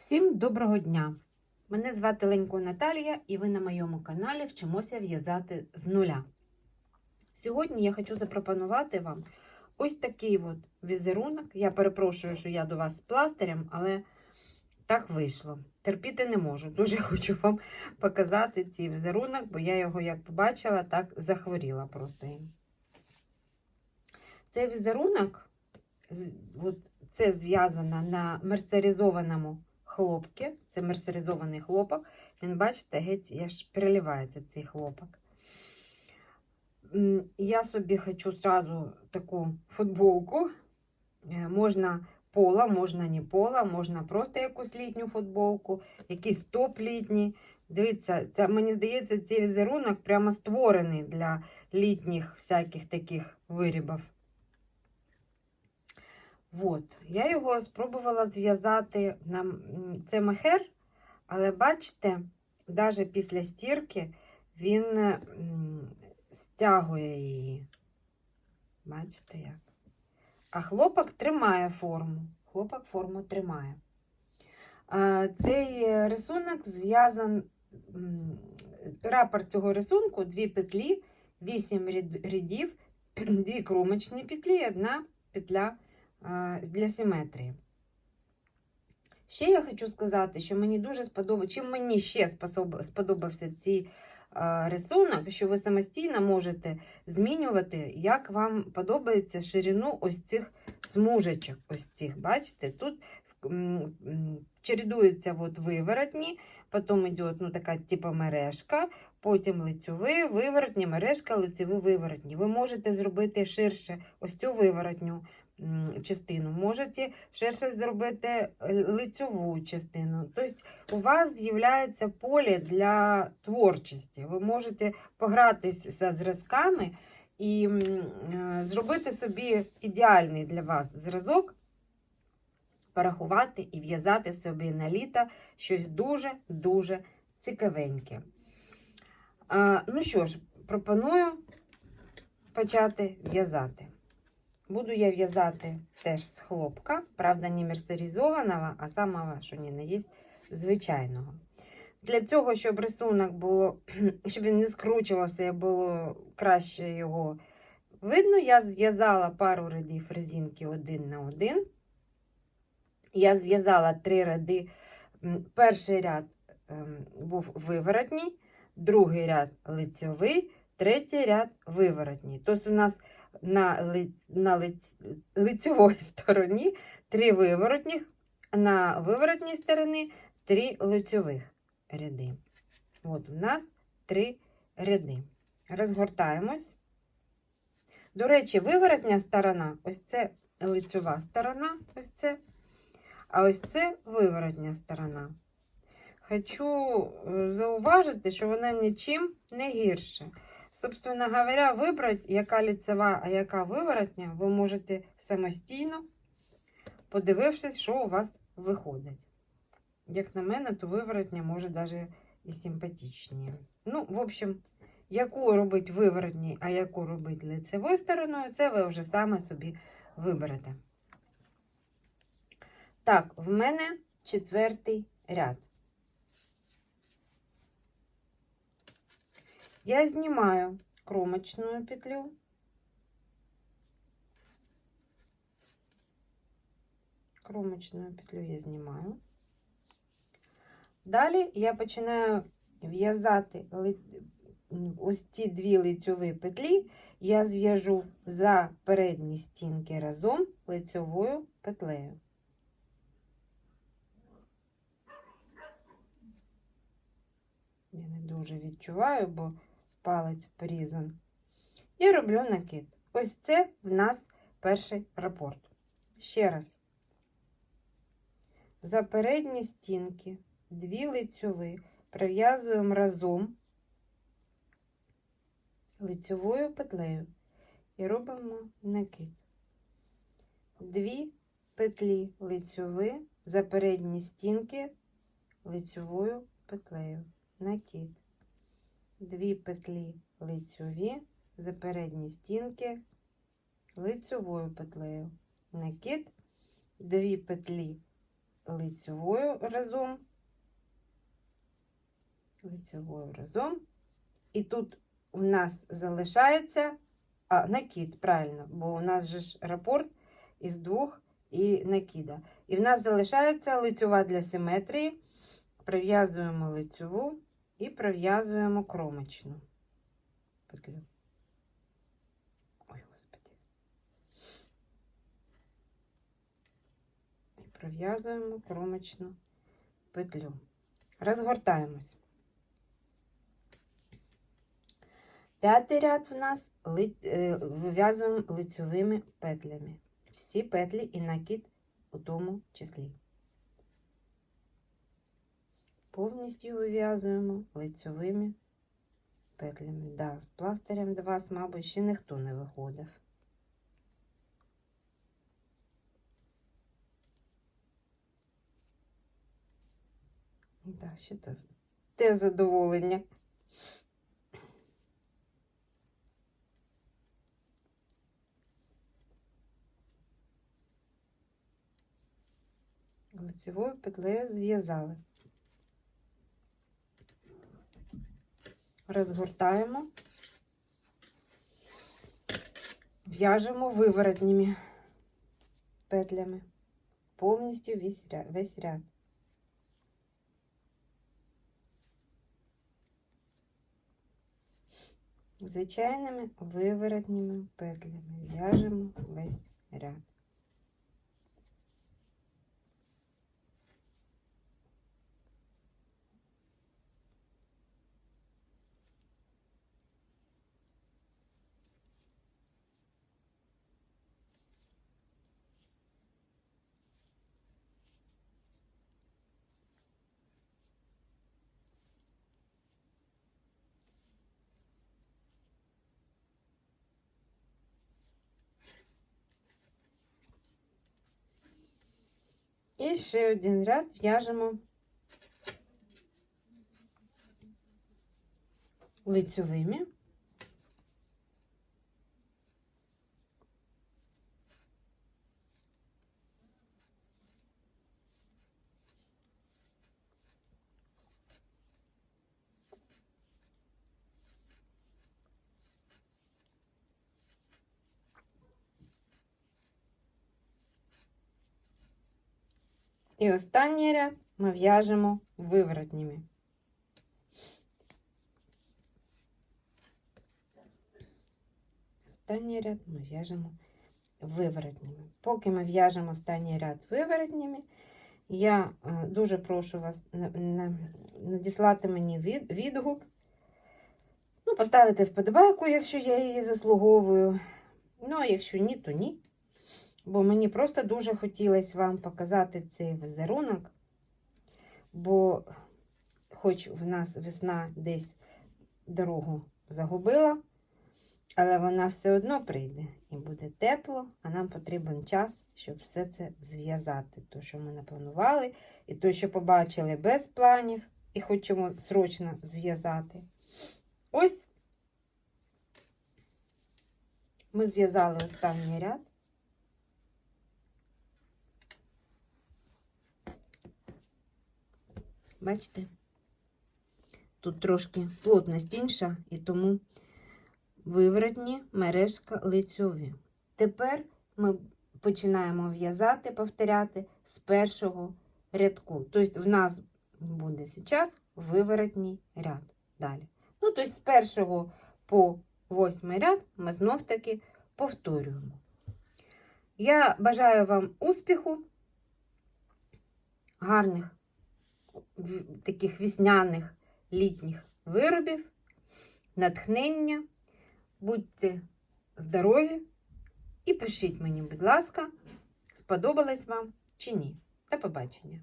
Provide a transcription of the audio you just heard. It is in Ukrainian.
Всім доброго дня! Мене звати Ленько Наталія, і ви на моєму каналі вчимося в'язати з нуля. Сьогодні я хочу запропонувати вам ось такий от візерунок. Я перепрошую, що я до вас з пластирем, але так вийшло. Терпіти не можу. Дуже хочу вам показати цей візерунок, бо я його як побачила, так захворіла просто їм. Цей візерунок, от це зв'язано на мерсеризованому хлопки. Це мерсеризований хлопок. Він, бачите, геть аж переливається цей хлопок. Я собі хочу зразу таку футболку. Е, Можна пола, можна не пола, можна просто якусь літню футболку, якийсь топ літній. Дивіться, це, мені здається, цей візерунок прямо створений для літніх всяких таких вирібів. От, я його спробувала зв'язати на це махер, але бачите, навіть після стірки він стягує її. Бачите як? А хлопок тримає форму. Хлопок форму тримає. Цей е, рисунок зв'язан. м, Рапорт цього рисунку дві петлі, вісім рядів, дві кромочні петлі одна петля для симетрії. Ще я хочу сказати, що мені дуже сподобався, чим мені ще сподобався цей рисунок, що ви самостійно можете змінювати, як вам подобається ширину ось цих смужечок. Ось цих, бачите, тут чередуються от виворотні, потім йде ну, така типу мережка, потім лицьові, виворотні, мережка, лицеві, виворотні. Ви можете зробити ширше ось цю виворотню частину, можете ширше зробити е, лицьову частину. Тобто у вас з'являється поле для творчості. Ви можете погратися з зразками і е, зробити собі ідеальний для вас зразок, порахувати і в'язати собі на літо щось дуже-дуже цікавеньке. Ну що ж, пропоную почати в'язати. Буду я в'язати теж з хлопка, правда, не мерсеризованого, а самого, що ні не є, звичайного. Для цього, щоб рисунок було, щоб він не скручувався і було краще його видно, я зв'язала пару рядів резинки один на один. Я зв'язала три ряди. Перший ряд ем, був виворотній, другий ряд лицьовий, третій ряд виворотній. Тобто у нас на, ли, на лиць, лицьовій стороні три виворотніх, на виворотній стороні три лицьових ряди. От у нас три ряди. Розгортаємось. До речі, виворотня сторона, ось це лицьова сторона, ось це. А ось це виворотня сторона. Хочу е, зауважити, що вона нічим не гірше. Собственно говоря, вибрати, яка ліцева, а яка виворотня, ви можете самостійно, подивившись, що у вас виходить. Як на мене, то виворотня може навіть і симпатичніше. Ну, в общем, яку робити виворотні, а яку робити лицевою стороною, це ви вже саме собі виберете. Так, в мене четвертий ряд. Я знімаю кромочную петлю. Кромочную петлю я знімаю. Далі я починаю в'язати ось ці дві лицьові петлі. Я зв'яжу за передні стінки разом лицьовою петлею. Я не дуже відчуваю, бо палець порізан. І роблю накид. Ось це в нас перший рапорт. Ще раз. За передні стінки дві лицьові прив'язуємо разом лицьовою петлею і робимо накид. Дві петлі лицьові за передні стінки лицьовою петлею накид. Дві петлі лицьові за передні стінки лицьовою петлею. Накид, дві петлі лицьовою разом, лицьовою разом. І тут у нас залишається а, накид, правильно, бо у нас же ж рапорт із двох і накида. І в нас залишається лицьова для симетрії. Прив'язуємо лицьову і прив'язуємо кромочну петлю. Ой, господи. І прив'язуємо кромочну петлю. Розгортаємось. П'ятий ряд в нас е, вив'язуємо лицьовими петлями. Всі петлі і накид у тому числі. Повністю вив'язуємо лицьовими петлями. Да, з пластирем до вас, мабуть, ще ніхто не виходив. Да, ще те, те задоволення. Лицевою петлею зв'язали. Розгортаємо, в'яжемо виворотніми петлями повністю весь ряд. Звичайними виворотніми петлями в'яжемо весь ряд. І ще один ряд в'яжемо лицьовими. І останній ряд ми в'яжемо виворотніми. Останній ряд ми в'яжемо виворотніми. Поки ми в'яжемо останній ряд виворотніми, я е, дуже прошу вас на- на- надіслати мені відгук. Ну, поставити вподобайку, якщо я її заслуговую. Ну, а якщо ні, то ні. Бо мені просто дуже хотілося вам показати цей візерунок, бо хоч в нас весна десь дорогу загубила, але вона все одно прийде і буде тепло, а нам потрібен час, щоб все це зв'язати. То, що ми напланували, і то, що побачили без планів, і хочемо срочно зв'язати. Ось ми зв'язали останній ряд. Бачите? Тут трошки плотність інша, і тому виворотні мережка лицьові. Тепер ми починаємо в'язати, повторяти з першого рядку. Тобто в нас буде зараз виворотній ряд. Далі. Ну, тобто з першого по восьмий ряд ми знов таки повторюємо. Я бажаю вам успіху, гарних таких вісняних літніх виробів, натхнення. Будьте здорові і пишіть мені, будь ласка, сподобалось вам чи ні. До побачення!